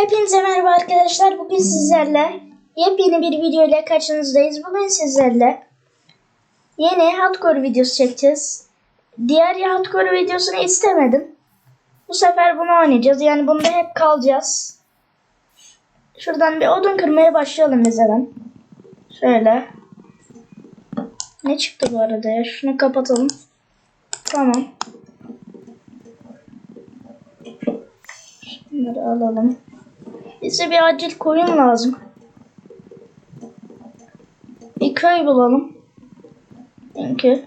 Hepinize merhaba arkadaşlar. Bugün sizlerle yepyeni bir video ile karşınızdayız. Bugün sizlerle yeni hardcore videosu çekeceğiz. Diğer hardcore videosunu istemedim. Bu sefer bunu oynayacağız. Yani bunda hep kalacağız. Şuradan bir odun kırmaya başlayalım hemen. Şöyle. Ne çıktı bu arada ya? Şunu kapatalım. Tamam. Bunları alalım. Bize bir acil koyun lazım. Bir köy bulalım. Çünkü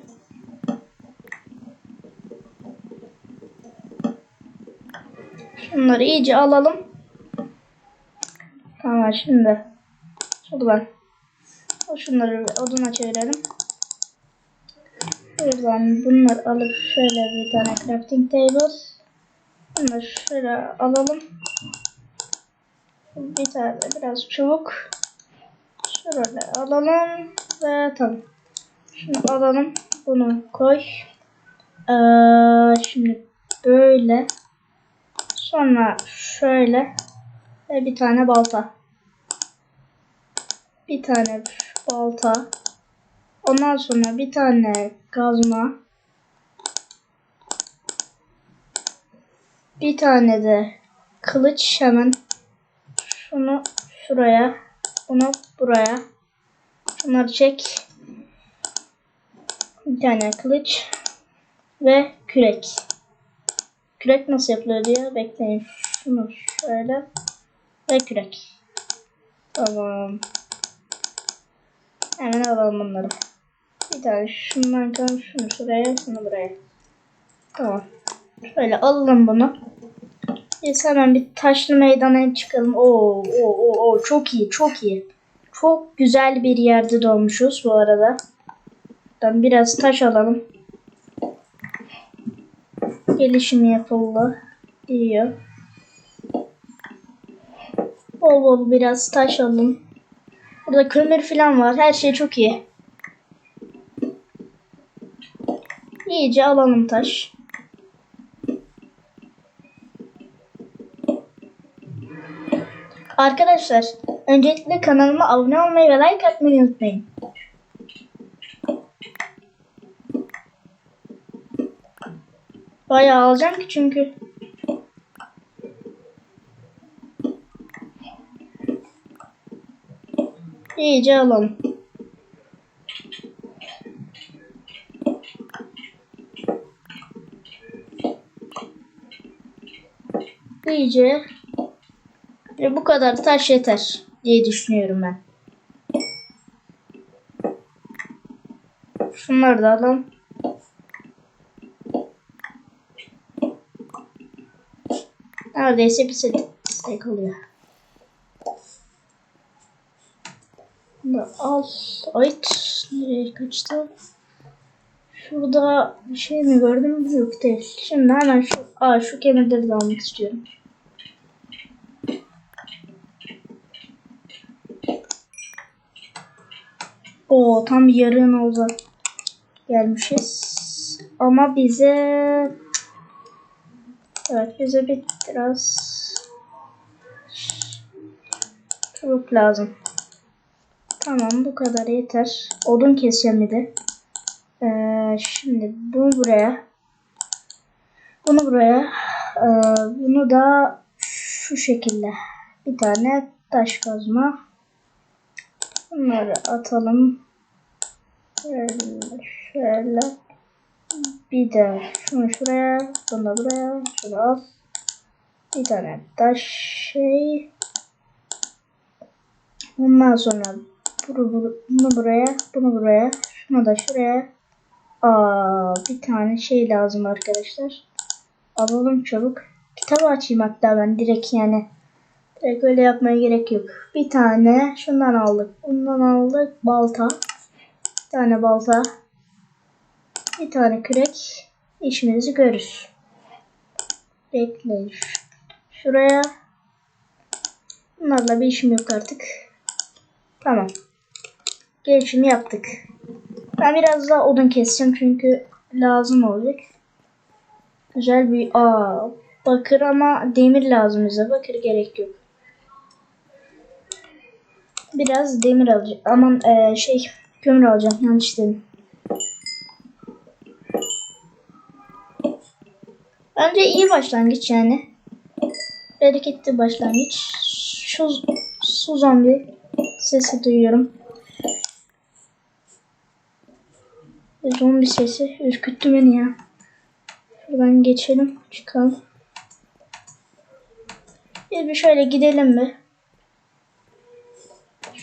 Şunları iyice alalım. Tamam şimdi. Şuradan. Şunları oduna çevirelim. Buradan bunları alıp şöyle bir tane crafting table. Bunları şöyle alalım. Bir tane biraz çubuk. Şöyle alalım ve tamam. Şunu alalım. Bunu koy. Ee, şimdi böyle. Sonra şöyle. Ve bir tane balta. Bir tane balta. Ondan sonra bir tane kazma. Bir tane de kılıç hemen şunu şuraya, bunu buraya. Şunları çek. Bir tane kılıç ve kürek. Kürek nasıl yapılıyor diye bekleyin. Şunu şöyle ve kürek. Tamam. Hemen alalım bunları. Bir tane şundan kalan şunu şuraya, şunu buraya. Tamam. Şöyle alalım bunu. Biz hemen bir taşlı meydana çıkalım. Oo, oo, oo, oo, çok iyi, çok iyi. Çok güzel bir yerde doğmuşuz bu arada. Ben biraz taş alalım. Gelişim yapıldı. Diyor. Bol bol biraz taş alın. Burada kömür falan var. Her şey çok iyi. İyice alalım taş. Arkadaşlar öncelikle kanalıma abone olmayı ve like atmayı unutmayın. Bayağı alacağım ki çünkü. İyice alalım. İyice ve bu kadar taş yeter diye düşünüyorum ben. Şunları da alalım. Neredeyse bir set tek oluyor. Bunu al. Ayt. Nereye kaçtı? Şurada bir şey mi gördüm? Yok değil. Şimdi hemen şu, aa, şu kemirleri de almak istiyorum. O tam yarın oldu. Gelmişiz. Ama bize Evet bize bir biraz çubuk lazım. Tamam bu kadar yeter. Odun keseceğim bir de. Ee, şimdi bunu buraya. Bunu buraya. Ee, bunu da şu şekilde. Bir tane taş kazma. Bunları atalım. Şöyle, şöyle. Bir de şunu şuraya, bunu buraya, şunu al. Bir tane taş şey. Ondan sonra bunu, bunu buraya, bunu buraya, şunu da şuraya. Aa, bir tane şey lazım arkadaşlar. Alalım çabuk. Kitabı açayım hatta ben direkt yani. Direkt öyle yapmaya gerek yok. Bir tane şundan aldık. Bundan aldık. Balta. Bir tane balta. Bir tane kürek. işimizi görür. Bekleyin. Şuraya. Bunlarla bir işim yok artık. Tamam. Gelişimi yaptık. Ben biraz daha odun keseceğim çünkü lazım olacak. Güzel bir aa bakır ama demir lazım bize. Bakır gerek yok. Biraz demir alacağım. Aman eee, şey kömür alacağım. Yanlış dedim. Bence iyi başlangıç yani. Bereketli başlangıç. Şu su zombi sesi duyuyorum. Zombi sesi ürküttü beni ya. Şuradan geçelim. Çıkalım. Biz bir şöyle gidelim mi?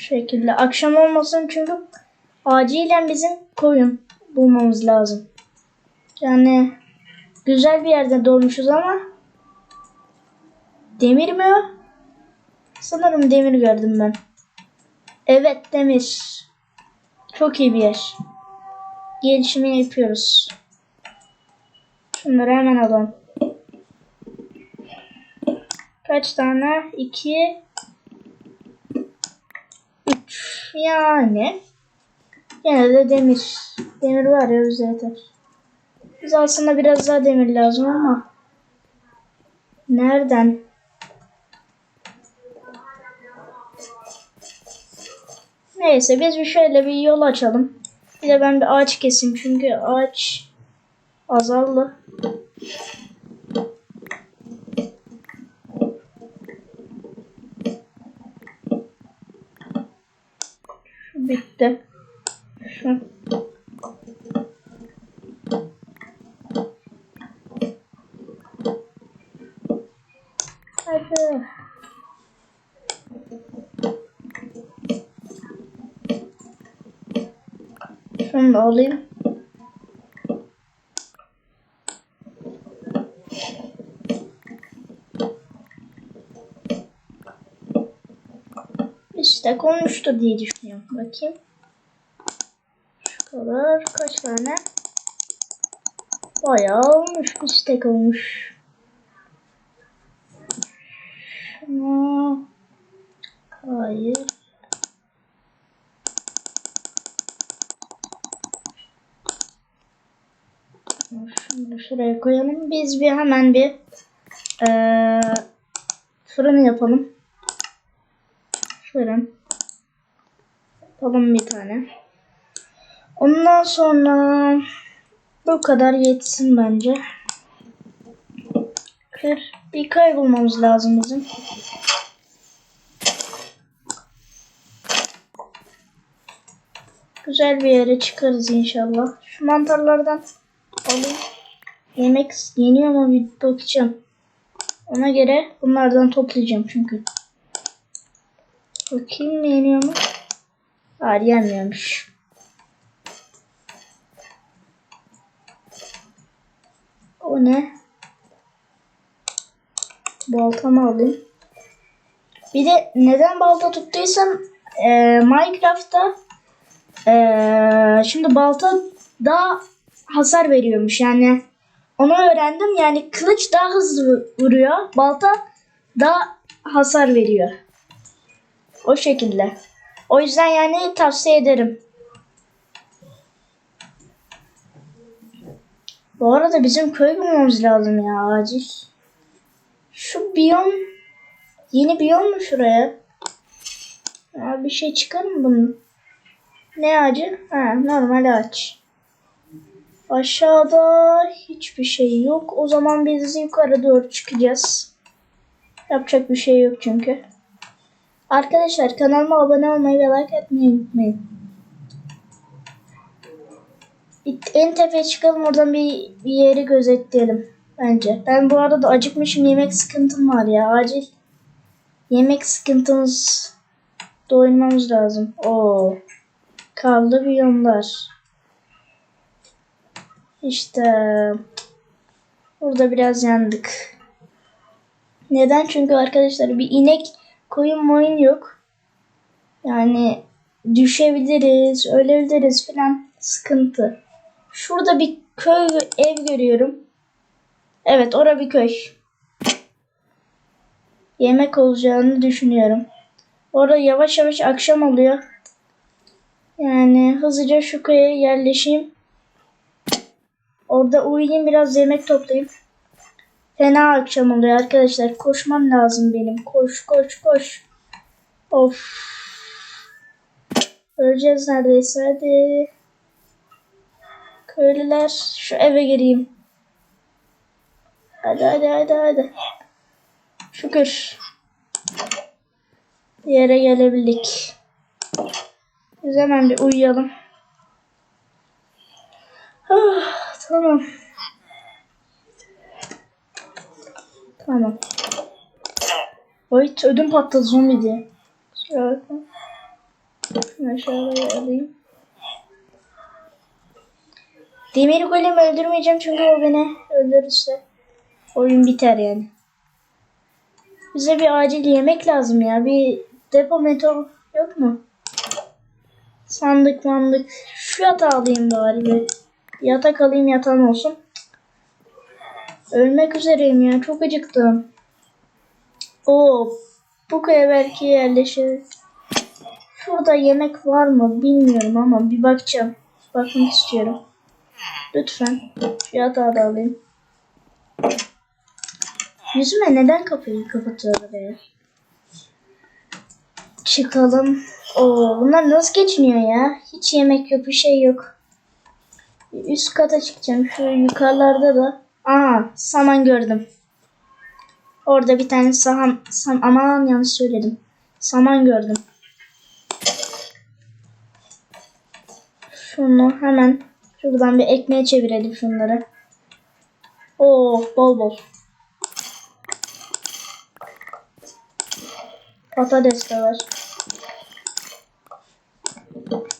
Şekilde. Akşam olmasın çünkü acilen bizim koyun bulmamız lazım. Yani güzel bir yerde doğmuşuz ama demir mi o? Sanırım demir gördüm ben. Evet demir. Çok iyi bir yer. Gelişimi yapıyoruz. Şunları hemen alalım. Kaç tane? 2 yani yine de demir. Demir var ya bize yeter. Biz aslında biraz daha demir lazım ama nereden? Neyse biz bir şöyle bir yol açalım. Bir de ben bir ağaç keseyim çünkü ağaç azaldı. Bitti. Şu. Hadi. Şunu da alayım. İşte konmuştur diye düşünüyorum. Bakayım. Şu kadar. Kaç tane? Bayağı olmuş. Bir olmuş. Şunu... Hayır. Şunu şuraya koyalım. Biz bir hemen bir eee fırını yapalım. Fırın. Yapalım bir tane. Ondan sonra bu kadar yetsin bence. Kır. Bir köy bulmamız lazım bizim. Güzel bir yere çıkarız inşallah. Şu mantarlardan alayım. Yemek yeniyor mu bir bakacağım. Ona göre bunlardan toplayacağım çünkü. Bakayım yeniyor mu? Hayır yenmiyormuş. O ne? Baltamı alayım. Bir de neden balta tuttuysam eee, Minecraft'ta eee, şimdi balta daha hasar veriyormuş. Yani onu öğrendim. Yani kılıç daha hızlı vuruyor. Balta daha hasar veriyor. O şekilde. O yüzden yani tavsiye ederim. Bu arada bizim köy bulmamız lazım ya acil. Şu biyom yeni biyom mu şuraya? Ya bir şey çıkar mı bunun? Ne ağacı? Ha normal ağaç. Aşağıda hiçbir şey yok. O zaman biz yukarı doğru çıkacağız. Yapacak bir şey yok çünkü. Arkadaşlar kanalıma abone olmayı ve like etmeyi unutmayın. En tepeye çıkalım oradan bir, bir yeri gözetleyelim bence. Ben bu arada acıkmışım yemek sıkıntım var ya acil. Yemek sıkıntımız doyurmamız lazım. Oo. Kaldı biyomlar. İşte burada biraz yandık. Neden? Çünkü arkadaşlar bir inek koyun moyun yok. Yani düşebiliriz, ölebiliriz falan sıkıntı. Şurada bir köy ev görüyorum. Evet ora bir köy. Yemek olacağını düşünüyorum. Orada yavaş yavaş akşam oluyor. Yani hızlıca şu köye yerleşeyim. Orada uyuyayım biraz yemek toplayayım. Fena akşam oluyor arkadaşlar. Koşmam lazım benim. Koş koş koş. Of. Öleceğiz neredeyse hadi. Köylüler şu eve gireyim. Hadi hadi hadi hadi. Şükür. Bir yere gelebildik. Biz hemen bir uyuyalım. Ah, tamam. Tamam. Oy ödüm patladı zombi diye. Şöyle. Aşağıya alayım. Demir golemi öldürmeyeceğim çünkü o beni öldürürse oyun biter yani. Bize bir acil yemek lazım ya. Bir depo meto yok mu? Sandık mandık. Şu yatağı alayım bari bir. Yatak alayım yatağım olsun. Ölmek üzereyim ya. Çok acıktım. Oo, bu köye belki yerleşir. Şurada yemek var mı bilmiyorum ama bir bakacağım. Bakmak istiyorum. Lütfen. Şu yatağı da alayım. Yüzüme neden kapıyı kapatıyorlar ya? Çıkalım. Oo, bunlar nasıl geçiniyor ya? Hiç yemek yok, bir şey yok. Üst kata çıkacağım. Şu yukarılarda da. Aa, saman gördüm. Orada bir tane saman, sam, aman yanlış söyledim. Saman gördüm. Şunu hemen şuradan bir ekmeğe çevirelim şunları. Oo, bol bol. Patates de var.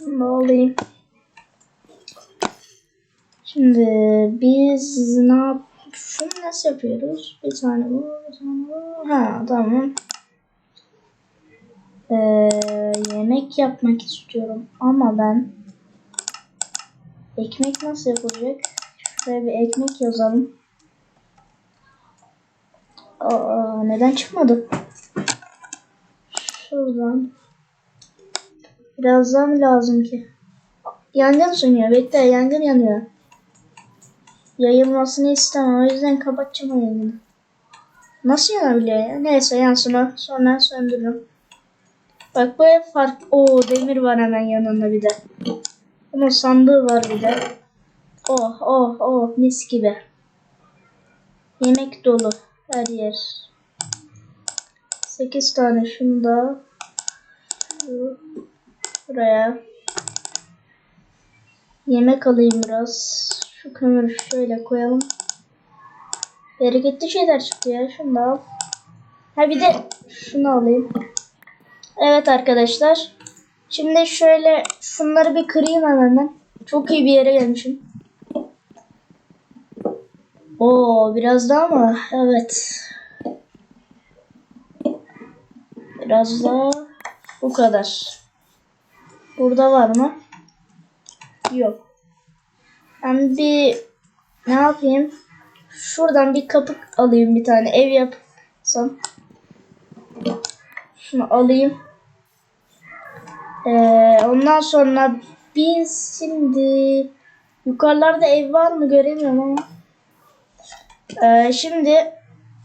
Bunu alayım. Şimdi biz ne yap şunu nasıl yapıyoruz? Bir tane bu, bir tane bu. Ha tamam. Ee, yemek yapmak istiyorum ama ben ekmek nasıl yapılacak? Şuraya bir ekmek yazalım. Aa, neden çıkmadı? Şuradan. Birazdan lazım ki. Yangın sönüyor. Bekle yangın yanıyor. Yayılmasını istemem. O yüzden kapatacağım o yangını. Nasıl yanabiliyor ya? Neyse yansın o. Sonra söndürürüm. Bak bu ev farklı. Oo demir var hemen yanında bir de. Bunun sandığı var bir de. Oh oh oh mis gibi. Yemek dolu her yer. 8 tane şunu da buraya yemek alayım biraz. Şu kömürü şöyle koyalım. Bereketli şeyler çıktı ya. Şunu da al. Ha bir de şunu alayım. Evet arkadaşlar. Şimdi şöyle şunları bir kırayım hemen. Çok iyi bir yere gelmişim. Oo biraz daha mı? Evet. Biraz daha bu kadar. Burada var mı? Yok. Ben bir ne yapayım? Şuradan bir kapı alayım bir tane ev yapsam. Şunu alayım. Ee, ondan sonra biz şimdi yukarılarda ev var mı göremiyorum ama. Ee, şimdi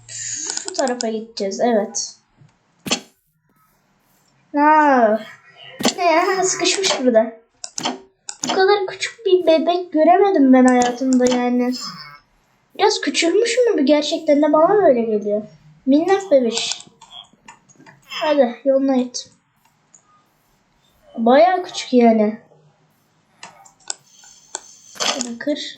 şu tarafa gideceğiz. Evet. Ha, ne ya sıkışmış burada. Bu kadar küçük bir bebek göremedim ben hayatımda yani. Biraz küçülmüş mü bu gerçekten de bana böyle geliyor. Minnak bebiş. Hadi yoluna git. Baya küçük yani. Şunu kır.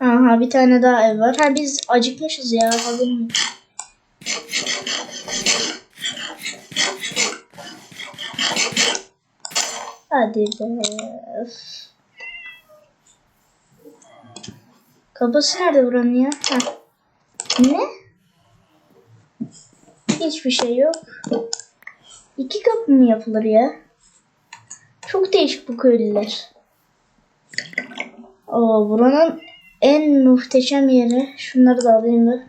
Aha bir tane daha ev var. Ha biz acıkmışız ya. Haberim Hadi be. Öf. Kapısı nerede buranın ya? Ha. Ne? Hiçbir şey yok. İki kapı mı yapılır ya? Çok değişik bu köylüler. Oo, buranın en muhteşem yeri. Şunları da alayım da.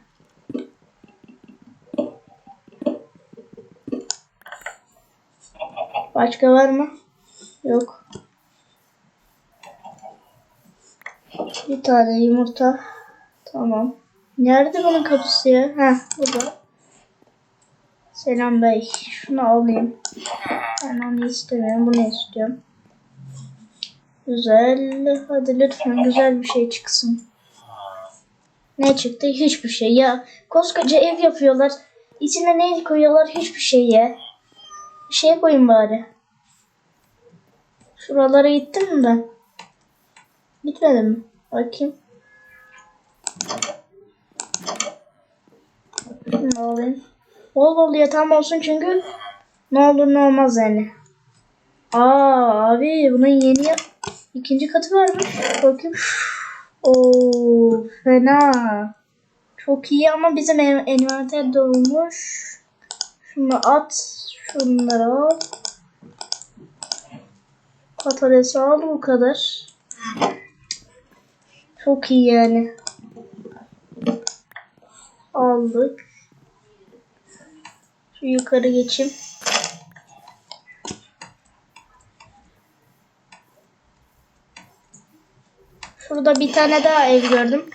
Başka var mı? Yok. Bir tane yumurta. Tamam. Nerede bunun kapısı ya? Ha, burada. Selam bey. Şunu alayım. Ben onu istemiyorum. Bunu istiyorum. Güzel. Hadi lütfen güzel bir şey çıksın. Ne çıktı? Hiçbir şey. Ya koskoca ev yapıyorlar. İçine ne koyuyorlar? Hiçbir şey ya. Bir şey koyun bari. Şuralara gittim ben? Gitmedim? Bakayım. Ne alayım? Bol bol yatağım olsun çünkü ne olur ne olmaz yani. Aa abi bunun yeni ikinci katı varmış. Bakayım. Oo fena. Çok iyi ama bizim en envanter dolmuş. Şunu at. Şunları al. Patatesi al bu kadar. Çok iyi yani. Aldık. Şu yukarı geçeyim. Şurada bir tane daha ev gördüm.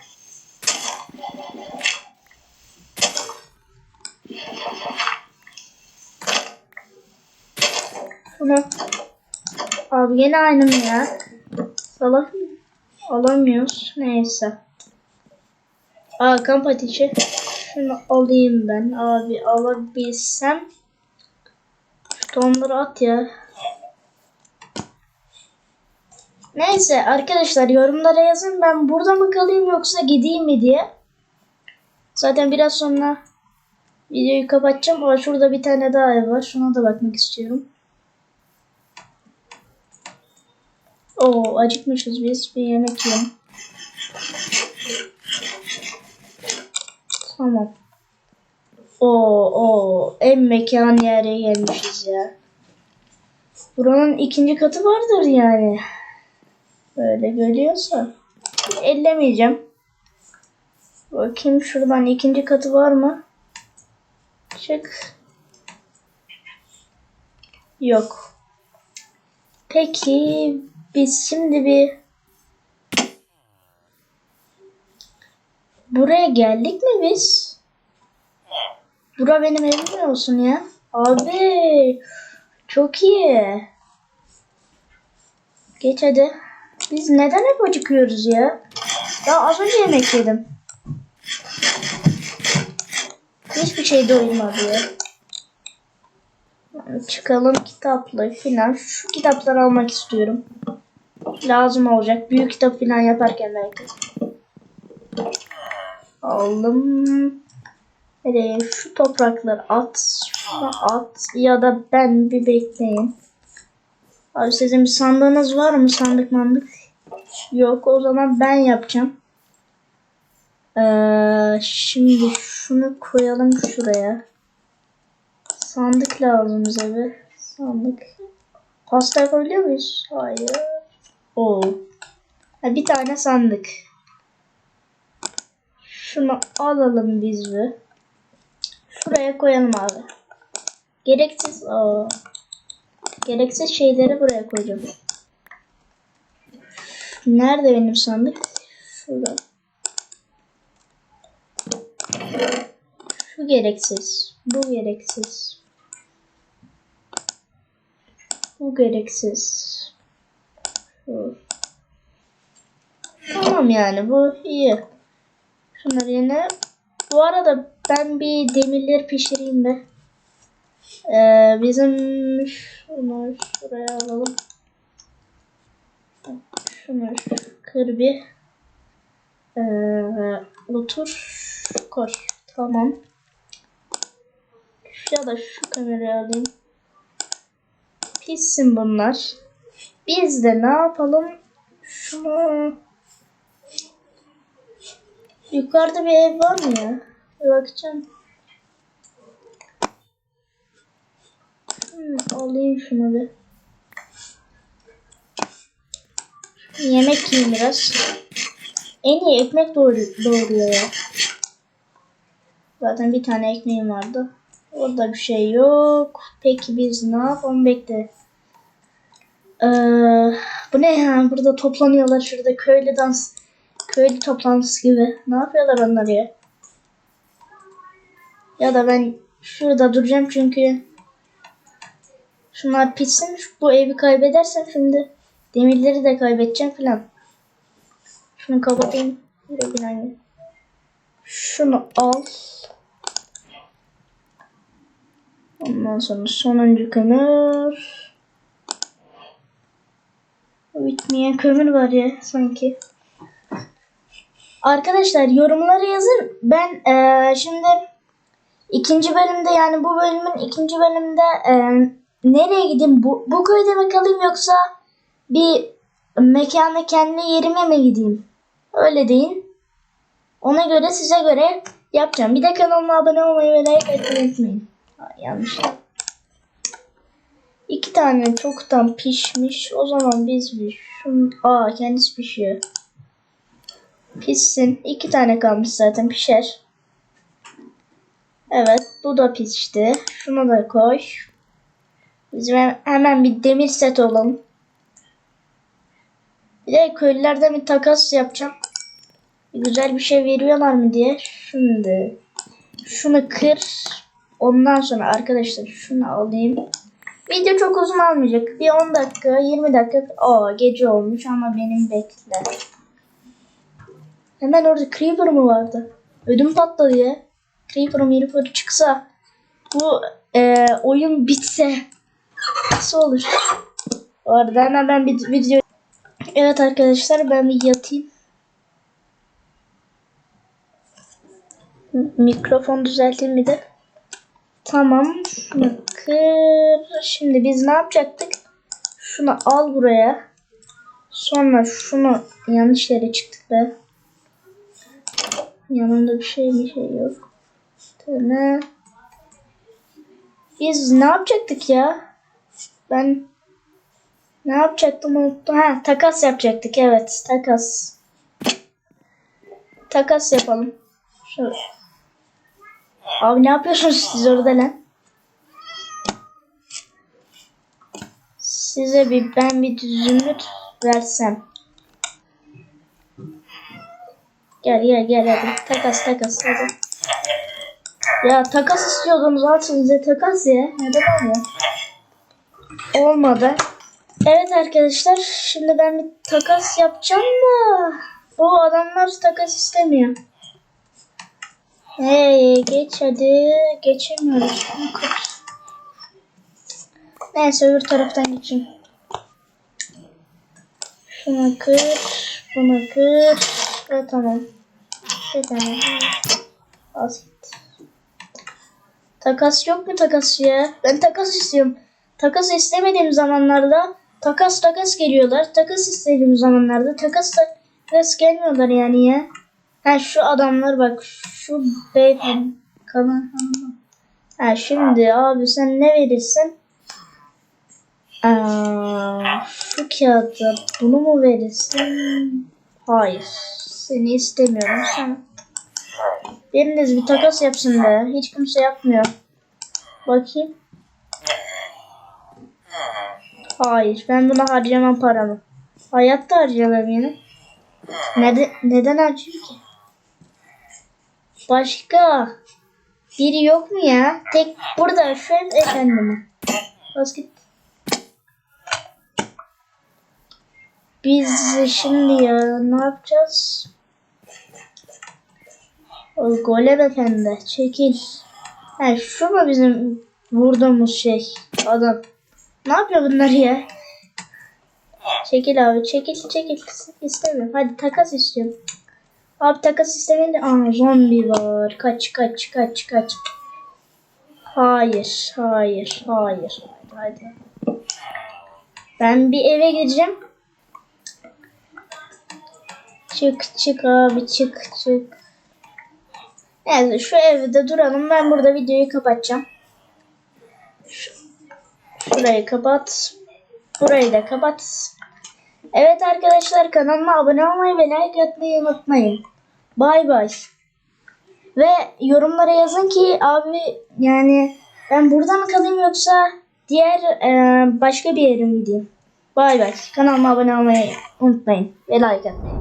Şunu. Abi yine aynı mı ya? Salak mı? Alamıyoruz. Neyse. Aa kamp ateşi. Şunu alayım ben. Abi alabilsem. Şu tohumları at ya. Neyse arkadaşlar yorumlara yazın ben burada mı kalayım yoksa gideyim mi diye. Zaten biraz sonra videoyu kapatacağım ama şurada bir tane daha ev var. Şuna da bakmak istiyorum. Oo acıkmışız biz. Bir yemek yiyelim. Tamam. Oo o en mekan yere gelmişiz ya. Buranın ikinci katı vardır yani. Böyle görüyorsa. Ellemeyeceğim. Bakayım şuradan ikinci katı var mı? Çık. Yok. Peki biz şimdi bir buraya geldik mi biz? Bura benim evim mi olsun ya? Abi çok iyi. Geç hadi. Biz neden hep acıkıyoruz ya? Daha az önce yemek yedim. Hiçbir şey doymadı ya. Çıkalım kitaplı filan. Şu kitapları almak istiyorum. Lazım olacak. Büyük kitap filan yaparken belki. Aldım. Nereye? Şu toprakları at. Şuna at. Ya da ben bir bekleyin. Abi sizin bir sandığınız var mı? Sandık mandık. Yok o zaman ben yapacağım. Ee, şimdi şunu koyalım şuraya. Sandık lazım bize bir. Sandık. Pasta yapabiliyor muyuz? Hayır. Oo. Ha, bir tane sandık. Şunu alalım biz bir. Şuraya koyalım abi. Gereksiz. Aa. Gereksiz şeyleri buraya koyacağım. Nerede benim sandık? Şurada. Şu gereksiz. Bu gereksiz. Bu gereksiz. Tamam yani bu iyi. Şunları yine. Bu arada ben bir demirleri pişireyim de. Ee, bizim şunu şuraya alalım. Şunu kır bir. Ee, otur. Koy. Tamam. Ya da şu kamerayı alayım. Pissin bunlar. Biz de ne yapalım? Şunu Yukarıda bir ev var mı ya? Bakacağım. Hmm, alayım şunu bir. Yemek yiyeyim biraz. En iyi ekmek doğru, doğruyor ya. Zaten bir tane ekmeğim vardı. Orada bir şey yok. Peki biz ne yapalım? Bekle. Bu ne ya? Burada toplanıyorlar şurada köylü dans. Köylü toplantısı gibi. Ne yapıyorlar onlar ya? Ya da ben Şurada duracağım çünkü şunlar pişsin. Bu evi kaybedersem şimdi demirleri de kaybedeceğim filan. Şunu kapatayım. Bir. Şunu al. Ondan sonra sonuncu kömür. Bitmeyen kömür var ya sanki. Arkadaşlar yorumlara yazın. Ben eee, şimdi ikinci bölümde yani bu bölümün ikinci bölümde eee, nereye gideyim? Bu, bu köyde mi kalayım yoksa bir mekana kendi yerime mi gideyim? Öyle deyin. Ona göre size göre yapacağım. Bir de kanalıma abone olmayı ve like etmeyi unutmayın. Yanlış. İki tane çoktan pişmiş. O zaman biz bir şunu... Aa kendisi pişiyor. Pişsin. İki tane kalmış zaten pişer. Evet bu da pişti. Şunu da koy. Bizim hem- hemen bir demir set olalım. Bir de köylülerden bir takas yapacağım. Güzel bir şey veriyorlar mı diye. Şimdi şunu kır. Ondan sonra arkadaşlar şunu alayım. Video çok uzun almayacak. Bir 10 dakika, 20 dakika. Aa gece olmuş ama benim bekle. Hemen orada Creeper mı vardı? Ödüm patladı ya. Creeper Creeper çıksa bu e, oyun bitse nasıl olur? Bu arada hemen ben bir video Evet arkadaşlar ben bir yatayım. Mikrofon düzelteyim mi de? Tamam. Şunu kır. Şimdi biz ne yapacaktık? Şunu al buraya. Sonra şunu yanlış yere çıktık be. Yanında bir şey bir şey yok. Tane. Biz ne yapacaktık ya? Ben ne yapacaktım unuttum. Ha takas yapacaktık evet takas. Takas yapalım. Şu. Abi ne yapıyorsunuz siz orada lan? Size bir ben bir zümrüt versem. Gel gel gel hadi. Takas takas hadi. Ya takas istiyordum zaten size takas ya. Neden olmuyor? Olmadı. Evet arkadaşlar şimdi ben bir takas yapacağım da bu adamlar takas istemiyor. Hey geç hadi. Geçemiyoruz. Neyse öbür taraftan geçeyim. Şunu kır. Bunu kır. Ve tamam. Ve tamam. Basit. Takas yok mu takas ya? Ben takas istiyorum. Takas istemediğim zamanlarda takas takas geliyorlar. Takas istediğim zamanlarda takas takas gelmiyorlar yani ya. Ha şu adamlar bak şu beyefendi kalan Ha şimdi abi sen ne verirsin? Aa, şu kağıda bunu mu verirsin? Hayır. Seni istemiyorum sen. Biriniz bir takas yapsın be. Hiç kimse yapmıyor. Bakayım. Hayır. Ben buna harcamam paramı. Hayatta harcamam yine. Neden, neden harcayayım ki? Başka biri yok mu ya? Tek burada ev efendimi. Basket. Biz şimdi ya ne yapacağız? O golem efendi çekil. Ha şu mu bizim vurduğumuz şey adam? Ne yapıyor bunlar ya? Çekil abi çekil çekil istemiyorum. Hadi takas istiyorum. Abi takas istemedi. Aa zombi var. Kaç kaç kaç kaç. Hayır hayır hayır. Hadi. Ben bir eve gireceğim. Çık çık abi çık çık. Neyse şu evde duralım. Ben burada videoyu kapatacağım. Şu- Şurayı kapat. Burayı da kapat. Evet arkadaşlar kanalıma abone olmayı ve like atmayı unutmayın. Bay bay. Ve yorumlara yazın ki abi yani ben burada mı kalayım yoksa diğer e, başka bir yere mi gideyim? Bay bay. Kanalıma abone olmayı unutmayın ve like atmayı.